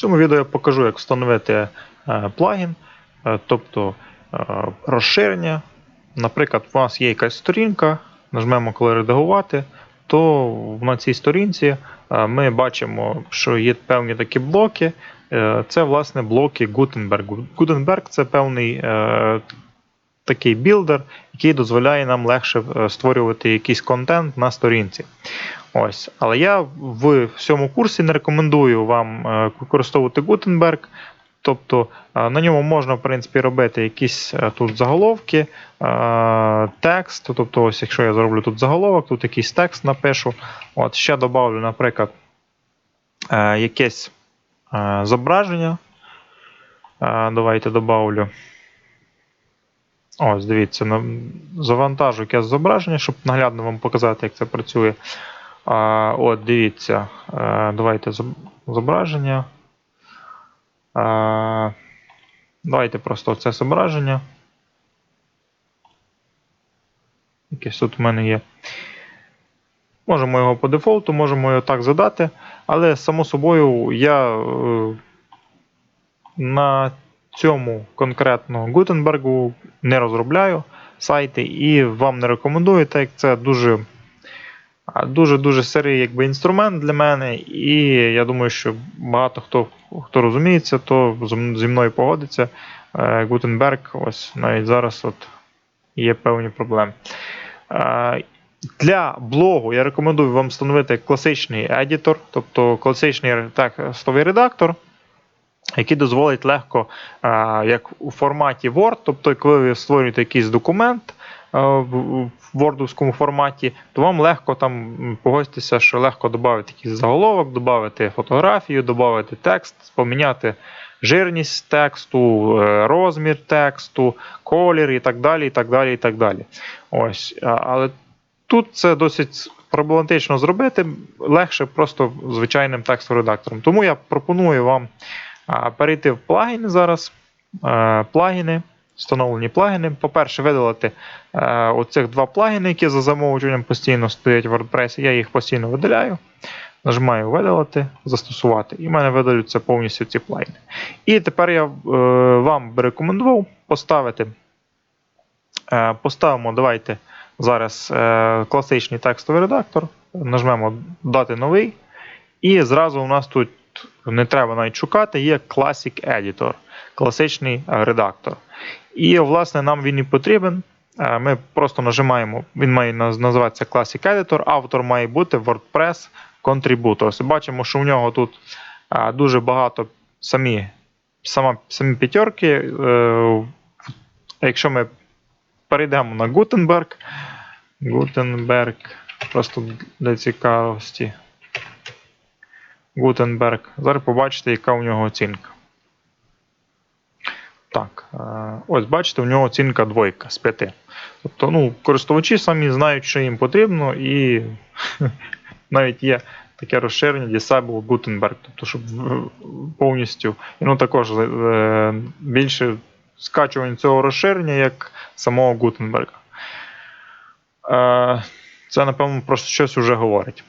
цьому відео я покажу, як встановити е, плагін, е, тобто е, розширення. Наприклад, у вас є якась сторінка, нажмемо коли редагувати, то на цій сторінці ми бачимо, що є певні такі блоки. Це, власне, блоки Gutenberg. Gutenberg це певний такий білдер, який дозволяє нам легше створювати якийсь контент на сторінці. Ось. Але я в цьому курсі не рекомендую вам е, використовувати Gutenberg. Тобто е, на ньому можна в принципі робити якісь е, тут заголовки, текст. Тобто, ось якщо я зроблю тут заголовок, тут якийсь текст напишу. От, ще додавлю, наприклад, якесь зображення. Давайте добавлю. Ось, дивіться, завантажу якесь зображення, щоб наглядно вам показати, як це працює. От, дивіться. е, Давайте зображення. А, Давайте просто це зображення. Якесь тут в мене є. Можемо його по дефолту, можемо його так задати. Але, само собою, я е, на цьому конкретно Гутенбергу не розробляю сайти і вам не рекомендую, так як це дуже дуже-дуже сирий якби, інструмент для мене, і я думаю, що багато хто, хто розуміється, то зі мною погодиться. Е, Гутенберг, ось навіть зараз от є певні проблеми. Е, Для блогу я рекомендую вам встановити класичний едітор, тобто класичний текстовий редактор, який дозволить легко, е, як у форматі Word, тобто, коли ви створюєте якийсь документ в в вордовському форматі, то вам легко там погодьтеся, що легко додати якийсь заголовок, додати фотографію, додати текст, поміняти жирність тексту, е, розмір тексту, колір і так далі. і так далі, і так далі. Ось. Але тут це досить проблематично зробити, легше просто звичайним текстовим редактором. Тому я пропоную вам перейти в плагіни зараз. Е, Плагіни, встановлені плагіни. По-перше, видалити е, оцих два плагіни, які за замовчуванням постійно стоять в WordPress. Я їх постійно видаляю. Нажимаю видалити, застосувати, і в мене видаляться повністю ці плагіни. І тепер я е, вам би рекомендував поставити. Е, поставимо, давайте зараз е, класичний текстовий редактор. Нажмемо дати новий. І зразу у нас тут не треба навіть шукати, є Classic Editor, класичний редактор. І, власне, нам він і потрібен. Е, Ми просто нажимаємо, він має називатися Classic Editor, автор має бути WordPress Contributors. Бачимо, що в нього тут е, дуже багато самі, сама, самі п'ятерки. Е, Якщо ми перейдемо на Gutenberg, Gutenberg, просто для цікавості. Gutenberg. Зараз побачите, яка у нього оцінка. Так, е, ось бачите, у нього оцінка двойка з 5. Тобто, ну, користувачі самі знають, що їм потрібно, і навіть є таке розширення Disable Gutenberg, тобто, щоб повністю, і ну також е, більше скачувань цього розширення, як самого. Е, Це, напевно, просто щось вже говорить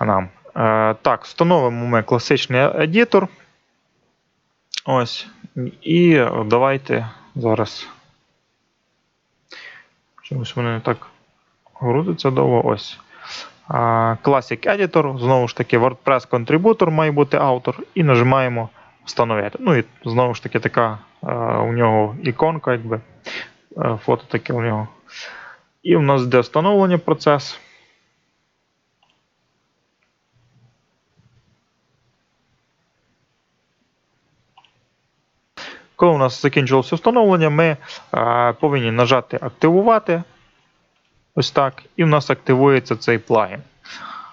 нам. Е, Так, встановимо ми класичний едітор. Ось. І давайте зараз. Чомусь вони не так грузиться довго. Ось. Classic Editor. Знову ж таки, WordPress Contributor має бути автор. І нажимаємо встановити. Ну і знову ж таки, така е, у нього іконка, якби. е, Фото таке у нього. І в нас йде встановлення процес. Коли у нас закінчилося встановлення, ми е, повинні нажати активувати. Ось так. І в нас активується цей плагін.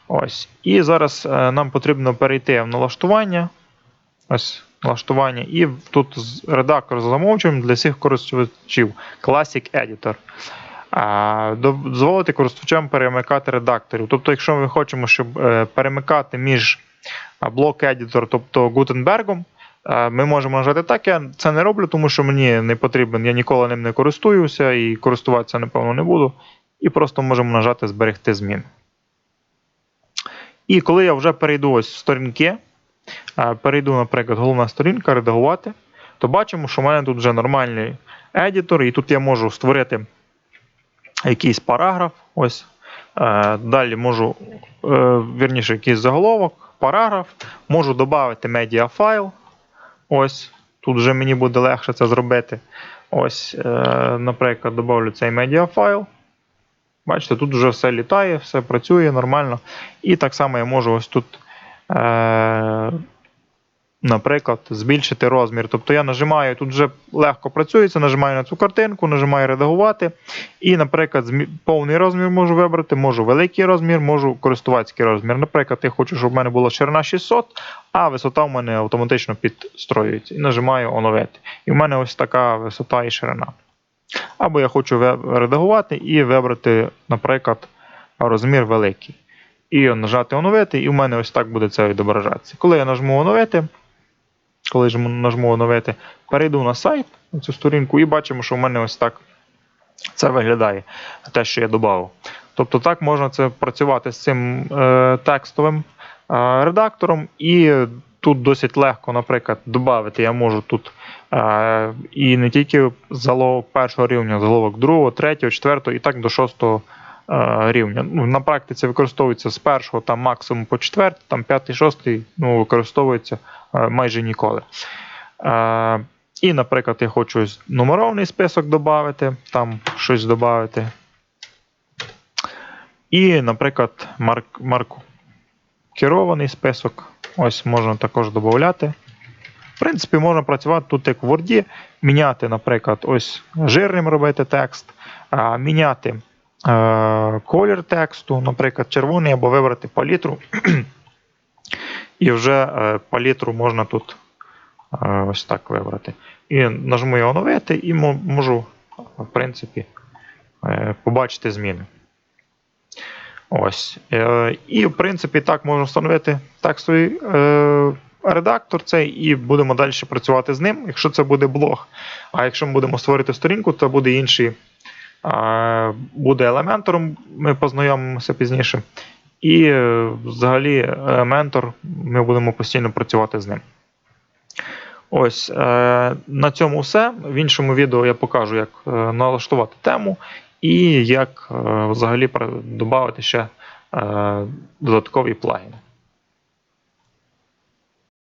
Ось. І зараз е, нам потрібно перейти в налаштування. Ось налаштування. І тут редактор за для всіх користувачів Classic Editor. А, Дозволити користувачам перемикати редакторів. Тобто, якщо ми хочемо, щоб е, перемикати між блок Editor, тобто Е, Ми можемо нажати так, я це не роблю, тому що мені не потрібен, я ніколи ним не користуюся і користуватися, напевно, не буду. І просто можемо нажати Зберегти зміни. І коли я вже перейду ось в сторінки, перейду, наприклад, головна сторінка, редагувати, то бачимо, що в мене тут вже нормальний едітор, і тут я можу створити якийсь параграф. Ось. Далі можу, е, вірніше, якийсь заголовок, параграф, можу додати медіафайл. Ось. Тут вже мені буде легше це зробити. Ось, е, наприклад, додавлю цей медіафайл. Бачите, тут вже все літає, все працює нормально. І так само я можу ось тут, е, наприклад, збільшити розмір. Тобто я нажимаю, тут вже легко працюється, нажимаю на цю картинку, нажимаю редагувати. І, наприклад, повний розмір можу вибрати, можу великий розмір, можу користувацький розмір. Наприклад, я хочу, щоб в мене була ширина 600, а висота в мене автоматично підстроюється. І нажимаю оновити. І в мене ось така висота і ширина. Або я хочу редагувати і вибрати, наприклад, розмір великий. І нажати оновити, і в мене ось так буде це відображатися. Коли я нажму оновити, коли ж нажму оновити, перейду на сайт, на цю сторінку, і бачимо, що в мене ось так це виглядає, те, що я додав. Тобто так можна це працювати з цим е, текстовим е, редактором, і тут досить легко, наприклад, додати. Я можу тут е, і не тільки заголовок першого рівня, заголовок другого, третього, четвертого і так до шостого рівня. Ну, на практиці використовується з першого там максимум по четвертий, там п'ятий, шостий ну, використовується е, майже ніколи. Е, і, наприклад, я хочу нумерований список додати, там щось додати. І, наприклад, марк, маркерований список. Ось можна також додати. В принципі, можна працювати тут як в Word, міняти, наприклад, ось жирним робити текст, міняти е, колір тексту, наприклад, червоний, або вибрати палітру. І вже е, палітру можна тут е, ось так вибрати. І нажму його оновити, і можу, в принципі, е, побачити зміни. Ось. Е, І, в принципі, так можна встановити текстовий е, редактор цей, і будемо далі працювати з ним, якщо це буде блог. А якщо ми будемо створити сторінку, то буде інший. Е, Буде елементором, ми познайомимося пізніше. І е, взагалі елементор, ми будемо постійно працювати з ним. Ось е, на цьому все. В іншому відео я покажу, як е, налаштувати тему і як е, взагалі додати ще е, додаткові плагіни.